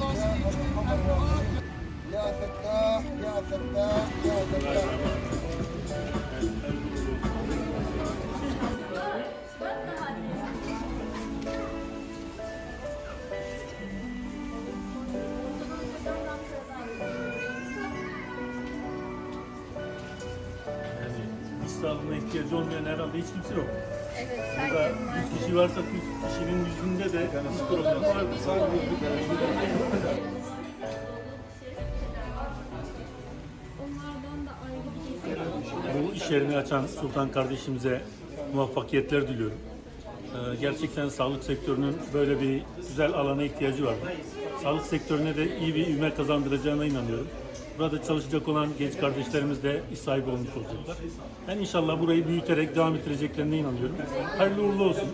Ya Fettah, Ya Fettah, Ya Fettah. Yani sağlığına ihtiyacı olmayan herhalde hiç kimse yok. Evet, Burada herkes var. 100 kişi varsa 100 kişinin yüzünde de iş problemi var. Ayrı bir. Bu iş yerini açan Sultan kardeşimize muvaffakiyetler diliyorum. Ee, Gerçekten sağlık sektörünün böyle bir güzel alana ihtiyacı var. Sağlık sektörüne de iyi bir ivme kazandıracağına inanıyorum. Burada çalışacak olan genç kardeşlerimiz de iş sahibi olmuş olacaklar. Ben inşallah burayı büyüterek devam ettireceklerine inanıyorum. Hayırlı uğurlu olsun.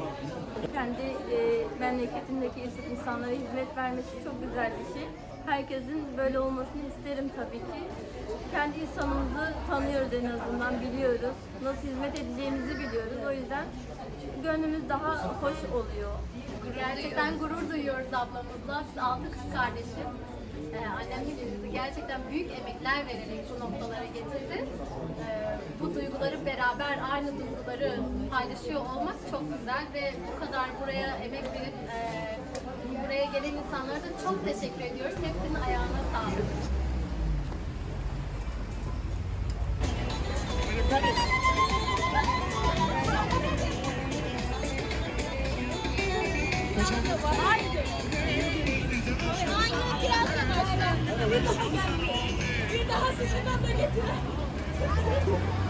kendi e, memleketindeki ins- insanlara hizmet vermesi çok güzel bir şey. Herkesin böyle olmasını isterim tabii ki. Kendi insanımızı tanıyoruz en azından, biliyoruz. Nasıl hizmet edeceğimizi biliyoruz. O yüzden gönlümüz daha hoş oluyor. Gerçekten gurur duyuyoruz ablamızla. Biz altı kız kardeşiz. Gerçekten büyük emekler vererek bu noktalara getirdi. Ee, bu duyguları beraber, aynı duyguları paylaşıyor olmak çok güzel ve bu kadar buraya emek verip e, buraya gelen insanlara da çok teşekkür ediyoruz. Hepsinin ayağına sağlık. Bir daha sıçradan da getirin.